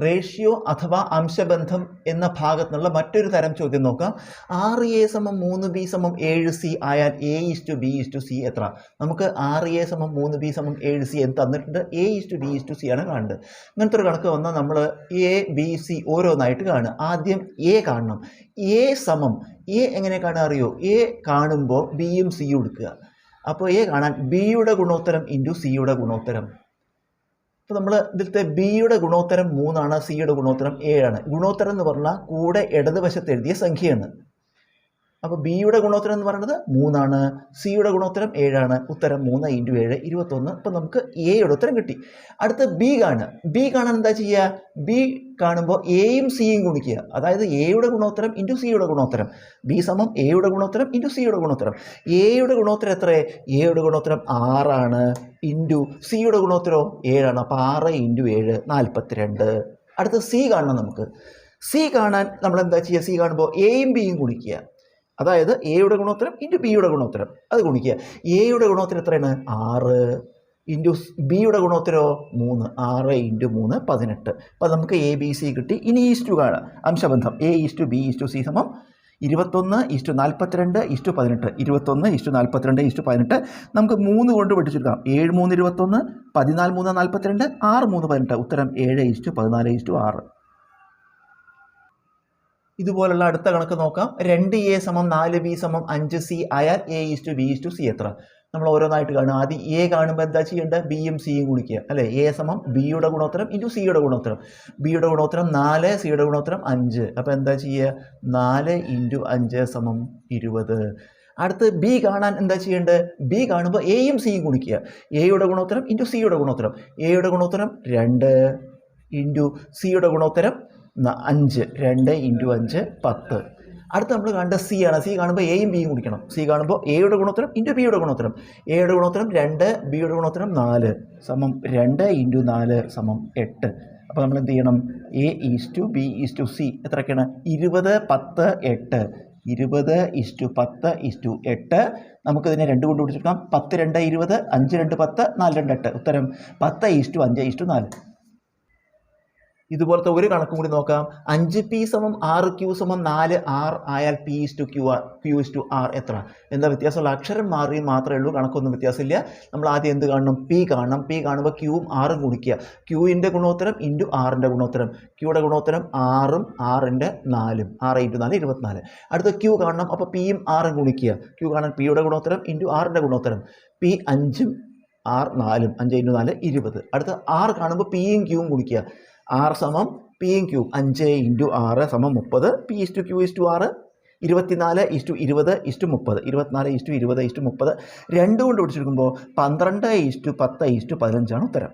Ratio അഥവാ അംശബന്ധം എന്ന ഭാഗത്തുനിന്നുള്ള മറ്റൊരു തരം ചോദ്യം നോക്കാം. ആറ് എ സമം മൂന്ന് ബി സമം ഏഴ് സി ആയാൽ A is to B is to C എത്ര? നമുക്ക് ആറ് എ സമം മൂന്ന് ബി സമം ഏഴ് സി എന്ന് തന്നിട്ടുണ്ട്. A is to B is to C ആണ് കാണേണ്ടത്. ഇങ്ങനത്തെ ഒരു കണക്ക് വന്നാൽ നമ്മൾ എ ബി സി ഓരോന്നായിട്ട് കാണുക ആദ്യം എ കാണണം. എ സമം എ എങ്ങനെ കാണാൻ അറിയോ? എ കാണുമ്പോൾ ബിയും സിയും എടുക്കുക. അപ്പോൾ എ കാണാൻ ബിയുടെ ഗുണോത്തരം ഇന്റു സിയുടെ ഗുണോത്തരം. അപ്പോൾ നമ്മൾ ഇതിലത്തെ ബിയുടെ ഗുണോത്തരം മൂന്നാണ് സിയുടെ ഗുണോത്തരം ഏഴാണ്. ഗുണോത്തരം എന്ന് പറഞ്ഞാൽ കൂടെ ഇടതുവശത്ത് എഴുതിയ സംഖ്യയാണ്. അപ്പോൾ ബിയുടെ ഗുണോത്തരം എന്ന് പറയുന്നത് മൂന്നാണ്. സിയുടെ ഗുണോത്തരം ഏഴാണ്. ഉത്തരം മൂന്ന് ഇന്റു ഏഴ് ഇരുപത്തൊന്ന്. അപ്പോൾ നമുക്ക് എയുടെ ഉത്തരം കിട്ടി. അടുത്ത ബി കാണുക. ബി കാണാൻ എന്താ ചെയ്യുക? ബി കാണുമ്പോൾ എയും സിയും ഗുണിക്കുക. അതായത് എയുടെ ഗുണോത്തരം ഇന്റു സിയുടെ ഗുണോത്തരം. ബി സമം എയുടെ ഗുണോത്തരം ഇന്റു സിയുടെ ഗുണോത്തരം. എയുടെ ഗുണോത്തരം എത്ര? എയുടെ ഗുണോത്തരം ആറാണ് ഇന്റു സിയുടെ ഗുണോത്തരവും ഏഴാണ്. അപ്പോൾ ആറ് ഇന്റു ഏഴ് നാൽപ്പത്തിരണ്ട് അടുത്ത സി കാണണം നമുക്ക്. സി കാണാൻ നമ്മൾ എന്താ ചെയ്യുക? സി കാണുമ്പോൾ എയും ബിയും ഗുണിക്കുക. അതായത് എയുടെ ഗുണോത്തരം ഇന്റു ബിയുടെ ഗുണോത്തരം. അത് ഗുണിക്കുക. എയുടെ ഗുണോത്തരം എത്രയാണ്? ആറ്. ഇന്റു ബിയുടെ ഗുണോത്തരോ? മൂന്ന്. ആറ് ഇന്റു മൂന്ന് പതിനെട്ട്. അപ്പോൾ നമുക്ക് എ ബി സി കിട്ടി. ഇനി ഈസ് ടു കാണാം. അംശബന്ധം. A is to B is to C സമം ഇരുപത്തൊന്ന് ഇഷ്ടു നാൽപ്പത്തിരണ്ട് ഇഷ്ടു പതിനെട്ട്. ഇരുപത്തൊന്ന് ഇഷ്ടു നാൽപ്പത്തിരണ്ട് ഇഷ്ടു പതിനെട്ട്. നമുക്ക് മൂന്ന് കൊണ്ട് പഠിച്ചെടുക്കാം ഏഴ് മൂന്ന് ഇരുപത്തൊന്ന് പതിനാല് മൂന്ന് നാൽപ്പത്തിരണ്ട് ആറ് മൂന്ന് പതിനെട്ട്. ഉത്തരം ഏഴ് ഇഷ്ടു പതിനാല് ഇഷ്ടു ആറ്. ഇതുപോലുള്ള അടുത്ത കണക്ക് നോക്കാം. രണ്ട് എ സമം നാല് ബി സമം അഞ്ച് സി ആയാൽ A is to B is to C എത്ര? നമ്മൾ ഓരോന്നായിട്ട് കാണും. ആദ്യം എ കാണുമ്പോൾ എന്താ ചെയ്യേണ്ടത് ബിയും സിയും ഗുണിക്കുക. അല്ലേ? എ സമം ബിയുടെ ഗുണോത്തരം ഇന്റു സിയുടെ ഗുണോത്തരം. ബിയുടെ ഗുണോത്തരം നാല് സിയുടെ ഗുണോത്തരം അഞ്ച്. അപ്പോൾ എന്താ ചെയ്യുക? നാല് ഇന്റു അഞ്ച് സമം ഇരുപത്. അടുത്ത് ബി കാണാൻ എന്താ ചെയ്യേണ്ടത് ബി കാണുമ്പോൾ എയും സിയും ഗുണിക്കുക. എയുടെ ഗുണോത്തരം ഇന്റു സിയുടെ ഗുണോത്തരം. എയുടെ ഗുണോത്തരം രണ്ട് ഇന്റു സിയുടെ ഗുണോത്തരം അഞ്ച് രണ്ട് ഇന്റു അഞ്ച് പത്ത്. അടുത്ത് നമ്മൾ കണ്ട സി ആണ്. സി കാണുമ്പോൾ എയും ബിയും കുടിക്കണം. സി കാണുമ്പോൾ എയുടെ ഗുണോത്തരം ഇന്റു ബിയുടെ ഗുണോത്തരം. എയുടെ ഗുണോത്തരം രണ്ട് ബിയുടെ ഗുണോത്തരം നാല് സമം രണ്ട് ഇന്റു നാല് സമം എട്ട്. അപ്പോൾ നമ്മൾ എന്ത് ചെയ്യണം? A is to B is to C. എത്രയൊക്കെയാണ്? ഇരുപത് പത്ത് എട്ട്. ഇരുപത് ഈസ് ടു പത്ത് ഈസ് ടു എട്ട്. നമുക്കിതിനെ രണ്ട് കൊണ്ട് പിടിച്ചെടുക്കാം പത്ത് രണ്ട് ഇരുപത്. അഞ്ച് രണ്ട് പത്ത്. നാല് രണ്ട് എട്ട്. ഉത്തരം. പത്ത് ഇസ് ടു അഞ്ച് ഇസ് ടു നാല്. ഇതുപോലത്തെ ഒരു കണക്കും കൂടി നോക്കാം. അഞ്ച് പി സമം ആറ് ക്യൂ സമം നാല് ആർ ആയാൽ P is to Q R Q is to R എത്ര? എന്താ വ്യത്യാസമുള്ള? അക്ഷരം മാറി മാത്രമേ ഉള്ളൂ കണക്കൊന്നും വ്യത്യാസമില്ല. നമ്മൾ ആദ്യം എന്ത് കാണണം? പി കാണണം. പി കാണുമ്പോൾ ക്യൂവും ആറും ഗുണിക്കുക. ക്യൂവിന്റെ ഗുണോത്തരം ഇന്റു ആറിന്റെ ഗുണോത്തരം. ക്യൂയുടെ ഗുണോത്തരം ആറും ആറിന്റെ നാലും. ആറ് ഇന്റു നാല് ഇരുപത്തിനാല്. അടുത്ത ക്യൂ കാണണം. അപ്പോൾ പിയും ആറും ഗുണിക്കുക. ക്യൂ കാണാൻ പിയുടെ ഗുണോത്തരം ഇന്റു ആറിന്റെ ഗുണോത്തരം. പി അഞ്ചും ആർ നാലും. അഞ്ച് ഇന്റു നാല് ഇരുപത്. അടുത്ത ആറ് കാണുമ്പോൾ പിയും ക്യൂവും ഗുണിക്കുക. ആറ് സമം പിയും ക്യൂ അഞ്ച് ഇന്റു ആറ് സമം മുപ്പത് P is to Q is to ആറ്. ഇരുപത്തിനാല് ഇസ്റ്റു ഇരുപത് ഇസ്റ്റു മുപ്പത്. ഇരുപത്തിനാല് ഇസ്റ്റു ഇരുപത് ഇസ്റ്റു മുപ്പത്. രണ്ട് കൊണ്ട് പിടിച്ചെടുക്കുമ്പോൾ പന്ത്രണ്ട് ഇസ്റ്റു പത്ത് ഇസ്റ്റു പതിനഞ്ചാണ് ഉത്തരം.